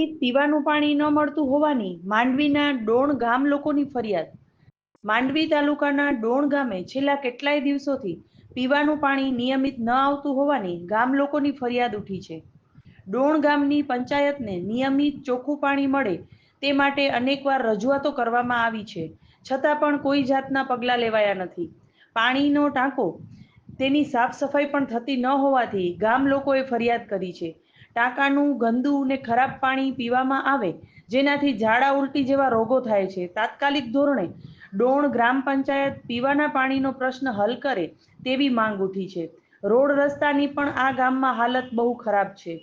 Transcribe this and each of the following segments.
નિયમિત પીવાનું પાણી ન મળતું હોવાની માંડવીના ડોણ ગામ લોકોની ફરિયાદ. માંડવી તાલુકાના ડોણ ગામે છેલ્લા કેટલાય દિવસોથી પીવાનું પાણી નિયમિત ન આવતું હોવાની ગામ લોકોની ફરિયાદ ઉઠી છે. ડોણ ગામની પંચાયતને નિયમિત ચોખ્ખું પાણી મળે તે માટે અનેકવાર રજૂઆતો કરવામાં આવી છે. છતાં પણ કોઈ જાતના પગલાં લેવાયા નથી. પાણીનો ટાંકો તેની સાફ સફાઈ પણ થતી ન હોવાથી ગામ લોકોએ ફરિયાદ કરી છે. ટાંકાનું ગંદુ ને ખરાબ પાણી પીવામાં આવે, જેનાથી ઝાડા ઉલટી જેવા રોગો થાય છે. તાત્કાલિક ધોરણે ડોણ ગ્રામ પંચાયત પીવાના પાણીનો પ્રશ્ન હલ કરે તેવી માંગ ઉઠી છે. રોડ રસ્તાની પણ આ ગામમાં હાલત બહુ ખરાબ છે.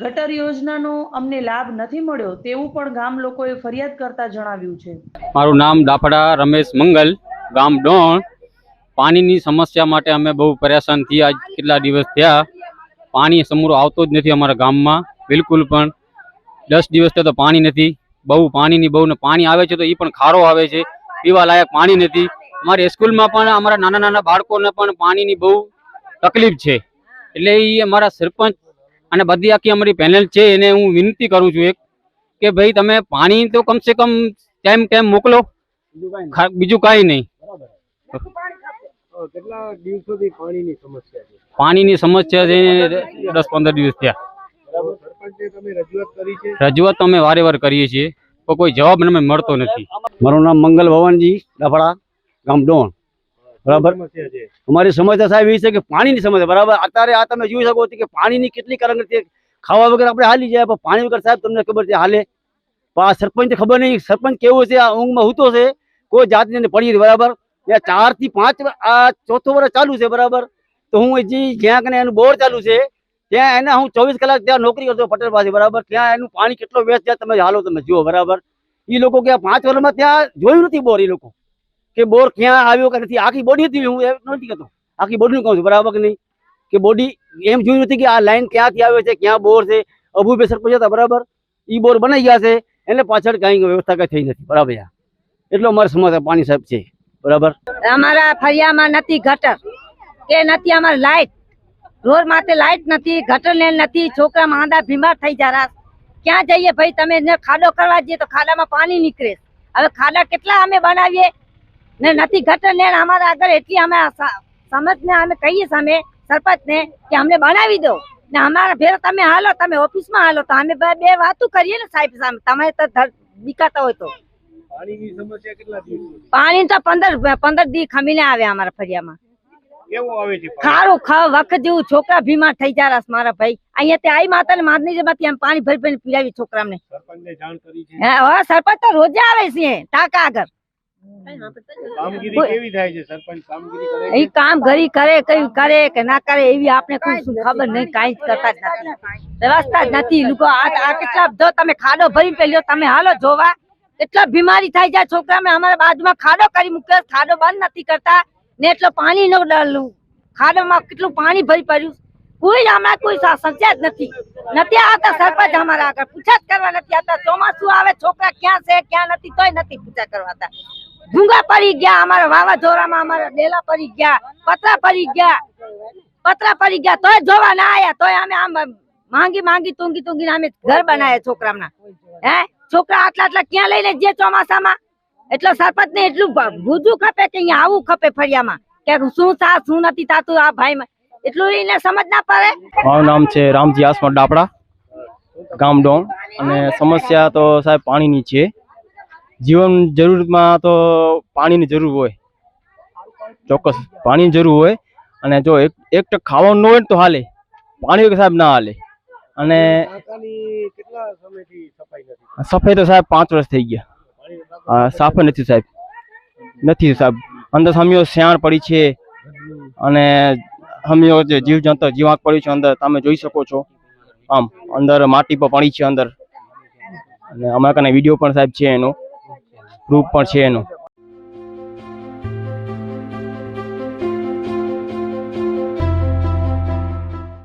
ગટર યોજનાનો અમને લાભ નથી મળ્યો તેવું પણ ગામ લોકોએ ફરિયાદ કરતા જણાવ્યું છે. મારું નામ દાફડા રમેશ મંગલ, ગામ ડોણ. પાણીની સમસ્યા માટે અમે બહુ પરેશાન થયા, કેટલા દિવસ થયા પાણી સમૂરો આવતો જ નથી અમારા ગામમાં, બિલકુલ પણ. દસ દિવસથી તો પાણી નથી. બહુ પાણીની બહુ પાણી આવે છે તો એ પણ ખારો આવે છે. પીવા લાયક પાણી નથી. અમારી સ્કૂલમાં પણ અમારા નાના નાના બાળકોને પણ પાણીની બહુ તકલીફ છે. એટલે એ અમારા સરપંચ અને બધી આખી અમારી પેનલ છે, એને હું વિનંતી કરું છું એક, કે ભાઈ તમે પાણી તો કમસે કમ ટાઈમ ટાઈમ મોકલો. બીજું કાંઈ નહીં. કેટલા દિવસોથી પાણીની સમસ્યા છે? પાણીની સમસ્યા છે દસ પંદર દિવસ થયા. બરાબર. સરપંચે તમે રજૂઆત કરી છે? રજૂઆત અમે વારે વાર કરીએ છીએ પણ કોઈ જવાબ અમને મળતો નથી. મારું નામ મંગલ ભવનજી ડફડા ગામ ડોણ. બરાબર. અમારી સમસ્યા સાહેબ એ છે કે પાણીની સમસ્યા બરાબર? અત્યારે આ તમે જોઈ શકો છો કે પાણીની કેટલી કારણ છે. ખાવા વગર આપણે હાલી જાય પણ પાણી વગર સાહેબ તમને ખબર છે હાલે. પણ આ સરપંચ ખબર નહીં. સરપંચ કેવો છે? આ ઊંઘમાં હૂતો છે. કોઈ જાતની પડી બરાબર? એ ચારથી પાંચ આ ચોથો વર્ષ ચાલુ છે, બરાબર? તો હું હજી જ્યાં કને એનું બોર ચાલુ છે, ત્યાં એને હું ચોવીસ કલાક ત્યાં નોકરી કરતો પટેલ પાસે બરાબર? ત્યાં એનું પાણી કેટલો વેસ્ટ જાય તમે હાલો, તમે જુઓ, બરાબર? એ લોકો કે પાંચ વર્ષમાં ત્યાં જોયું નથી બોર એ લોકો. કે બોર ક્યાં આવ્યો કે નથી, આખી બોડી હતી, હું એમ નથી કહેતો. આખી બોડીનું કહું છું, બરાબર કે નહીં? કે બોડી એમ જોયું નથી કે આ લાઈન ક્યાંથી આવે છે, ક્યાં બોર છે? અભુભે સરપંચ હતા, બરાબર? એ બોર બનાવી ગયા છે, એને પાછળ કાંઈ વ્યવસ્થા કંઈ થઈ નથી, બરાબર એટલો અમારે સમસ્યા પાણી સાહેબ છે. બરાબર? અમારા ફળિયામાં નથી ગટર. કે નથી અમારે લાઈટ. રોડ માટે લાઈટ નથી, ગટર ને નથી છોકરા માંદા બીમાર થઈ જરા ક્યાં જઈએ ભાઈ તમે? ખાડો કરવા જઈએ તો ખાડામાં પાણી નીકળે. હવે ખાડા કેટલા અમે બનાવીએ? ને નથી ગટર ને અમારા આગળ એટલી અમે સમજ ને અમે કહીએ અમે સરપંચ ને કે અમને બનાવી દો. ને અમારા ભેરો તમે હાલો, તમે ઓફિસમાં હાલો તો અમે બે વાતું કરીએ ને સાહેબ સામે. તમે તો બીકાતા હોય તો. પાણીની સમસ્યા કેટલા દિવસોથી પાણી તો પંદર પંદર દી ખમીને આવે અમારા ફરિયામાં. કેવું આવે છે ખારું ખ વખત જેવું છોકરા બીમાર થઈ જાય મારા ભાઈ. અહીંયા તે આઈ માતા ને માદની આમ પાણી ભરી ભરી પીડાવી છોકરાને સરપંચને જાણ કરી છે? હે હવે સરપંચ તો રોજે આવે છે ટાકા આગળ. કામગીરી કેવી થાય છે? સરપંચ કામગીરી કરે એ કામ ઘરી કરે કયું કરે કે ના કરે એવી આપણે કોઈ શું ખબર નહીં કઈ જ કરતા જ નથી. વ્યવસ્થા જ નથી. લોકો આ આ કેટલા જો તમે ખાડો ભરી પેલ્યો તમે હાલો જોવા. એટલા બીમારી થાય જાય છોકરાને અમારા બાજુમાં ખાડો કરી મૂક્યો, ખાડો બંધ નથી કરતા, ને એટલો પાણી નો ડાલવું ખાડોમાં કેટલું પાણી ભરી પડ્યું. કોઈ હમણાં કોઈ સા- જ નથી. નથી આવતા સરપંચ અમારા આગળ. પૂછા કરવા નથી આવતા. ચોમાસું આવે, છોકરા ક્યાં છે, ક્યાં નથી, તોય નથી પૂછા કરવાતા ભૂંગા પડી ગયા, અમારા વાવાઝોડામાં અમારા ડેલા પડી ગયા, પતરા પડી ગયા, પતરા પડી ગયા, તોય જોવા ના આયા, તોય અમે આમ માંગી માંગી તુંગી તુંગી અમે ઘર બનાવ્યા છોકરાના હે? છોકરા આટલા આટલા ક્યાં લઈને જે ચોમાસામાં? એટલો સરપંચ ને એટલું ભ- ભૂજવું ખપે કે અહીંયા આવું ખપે ફળિયામાં. કે શું થા શું નથી થાતું આ ભાઈ એટલું એને સમજ ના પડે? મારું નામ છે રામજી આસમા ડાપડા, ગામ અને સમસ્યા તો સાહેબ પાણીની છે. જીવન જરૂરમાં તો પાણીની જરૂર હોય. ચોક્કસ પાણીની જરૂર હોય. અને જો એક એક ટક ખાવાનું ન હોય ને તો હાલે. પાણી સાહેબ ના હાલે. અને સફાઈ તો સાહેબ પાંચ વર્ષ થઈ ગયા. સાફ નથી સાહેબ. નથી સાહેબ. અંદર સમયો શ્યાણ પડી છે અને સમયો જે જીવ જંતુ જીવાત પડ્યું છે અંદર તમે જોઈ શકો છો. આમ અંદર માટી પણ પડી છે અંદર. અને અમારા કને વીડિયો પણ સાહેબ છે એનો. પ્રૂફ પણ છે એનો.